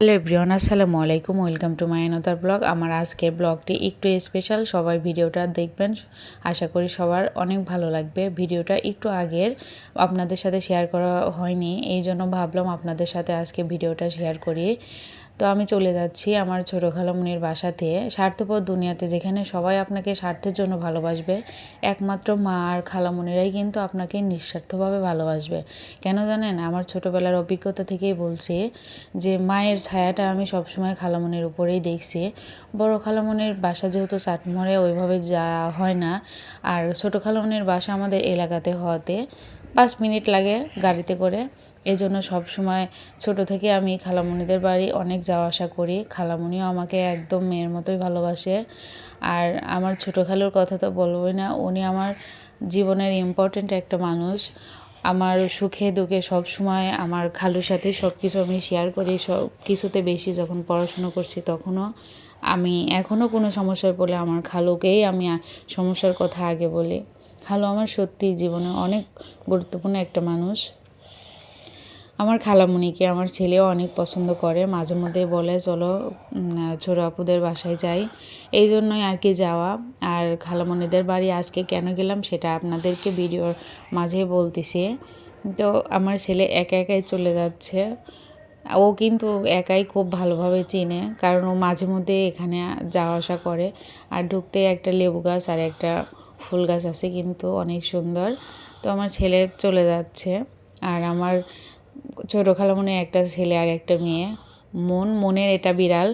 Hello everyone, আসসালামু আলাইকুম। Welcome to my another blog আমার আজকের ব্লগটি একটু স্পেশাল সবাই ভিডিওটা দেখবেন। আশা করি সবার অনেক ভালো লাগবে। ভিডিওটা একটু আগের, আপনাদের সাথে শেয়ার করা হয়নি এই জন্য ভাবলাম আপনাদের সাথে আজকে ভিডিওটা শেয়ার করি। তো আমি চলে যাচ্ছি আমার ছোটো খালামুনির বাসাতে। স্বার্থপর দুনিয়াতে যেখানে সবাই আপনাকে স্বার্থের জন্য ভালোবাসবে, একমাত্র মা আর খালামুনিরাই কিন্তু আপনাকে নিঃস্বার্থভাবে ভালোবাসবে। কেন জানেন? আমার ছোটোবেলার অভিজ্ঞতা থেকেই বলছি যে, মায়ের ছায়াটা আমি সবসময় খালামুনির উপরেই দেখছি। বড় খালামুনির বাসা যেহেতু চাটমোড়ে ওইভাবে যাওয়া হয় না। আর ছোটো খালামুনির বাসা আমাদের এলাকাতে হওয়াতে পাঁচ মিনিট লাগে গাড়িতে করে। এজন্য সময় ছোট থেকে আমি খালামণিদের বাড়ি অনেক যাওয়া আসা করি। খালামণিও আমাকে একদম মেয়ের মতোই ভালোবাসে। আর আমার ছোটো খালুর কথা তো বলবোই না, উনি আমার জীবনের ইম্পর্ট্যান্ট একটা মানুষ। আমার সুখে দুঃখে সব সময় আমার খালুর সাথে সব কিছু আমি শেয়ার করি। সব কিছুতে বেশি যখন পড়াশুনো করছি তখনও আমি এখনও কোনো সমস্যায় পড়লে আমার খালুকেই আমি সমস্যার কথা আগে বলি। খালু আমার সত্যি জীবনে অনেক গুরুত্বপূর্ণ একটা মানুষ। আমার খালামুনিকে আমার ছেলেও অনেক পছন্দ করে, মাঝে মধ্যে বলে, চলো ছোটো আপুদের বাসায় যাই। এই জন্যই আর কি যাওয়া। আর খালামুনিদের বাড়ি আজকে কেন গেলাম সেটা আপনাদেরকে ভিডিওর মাঝে বলতেছি। তো আমার ছেলে একা একাই চলে যাচ্ছে। ও কিন্তু একাই খুব ভালোভাবে চিনে, কারণ ও মাঝে মধ্যে এখানে যাওয়া আসা করে। আর ঢুকতে একটা লেবু গাছ আর একটা ফুল গাছ আছে কিন্তু অনেক সুন্দর। তো আমার ছেলে চলে যাচ্ছে আর আমার ছোটো খালামনের একটা ছেলে আর একটা মেয়ে। মন, মনের এটা বিড়াল।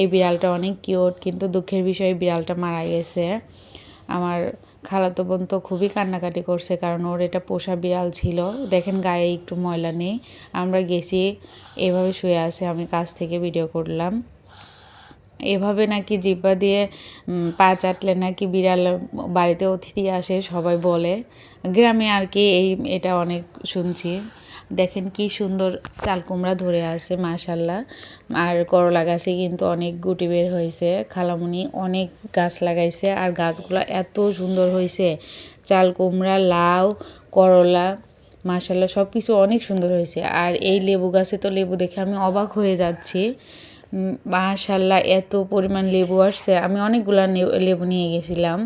এই বিড়ালটা অনেক কিউট কিন্তু দুঃখের বিষয়ে বিড়ালটা মারা গেছে। আমার খালাতো বোন তো খুবই কান্নাকাটি করছে কারণ ওর এটা পোষা বিড়াল ছিল। দেখেন গায়ে একটু ময়লা নেই। আমরা গেছি, এভাবে শুয়ে আছে, আমি কাছ থেকে ভিডিও করলাম। এভাবে নাকি জিব্বা দিয়ে পা চাটলে নাকি বিড়াল বাড়িতে অতিথি আসে, সবাই বলে। গ্রামে আর কি এই, এটা অনেক শুনছি। দেখেন কি সুন্দর চাল কুমড়া ধরে আছে, মাশাল্লাহ। আর করলা গাছে কিন্তু অনেক গুটি বের হয়েছে। খালামুনি অনেক গাছ লাগাইছে আর গাছগুলো এত সুন্দর হয়েছে। চাল কুমড়া, লাউ, করলা, মাশাল্লাহ সব কিছু অনেক সুন্দর হয়েছে। আর এই লেবু গাছে তো লেবু দেখে আমি অবাক হয়ে যাচ্ছি। মাশাল্লাহ এত পরিমাণ লেবু আসছে। আমি অনেকগুলা লেবু নিয়ে গেছিলাম।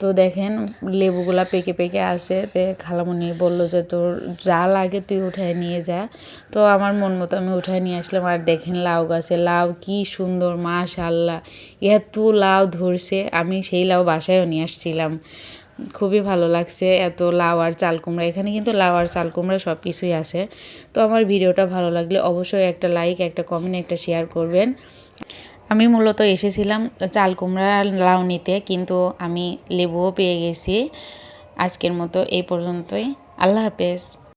তো দেখেন, লেবুগুলা পেকে পেকে আছে। তে খালামণি বলল যে, তোর যা লাগে তুই উঠায় নিয়ে যা। তো আমার মন মতো আমি উঠায় নিয়ে আসলাম। আর দেখেন লাউ গাছে, লাউ কি সুন্দর মাশাল্লাহ এত লাউ ধরছে। আমি সেই লাউ বাসায়ও নিয়ে আসছিলাম। খুবই ভালো লাগছে। এত লাউ আর চাল কুমড়া, এখানে কিন্তু লাউ আর চাল কুমড়া সব কিছুই আছে। তো আমার ভিডিওটা ভালো লাগলে অবশ্যই একটা লাইক একটা কমেন্ট একটা শেয়ার করবেন। আমি মূলত এসেছিলাম চাল কুমড়া লাউ নিতে, কিন্তু আমি লেবুও পেয়ে গেছি। আজকের মতো এই পর্যন্তই। আল্লাহ হাফেজ।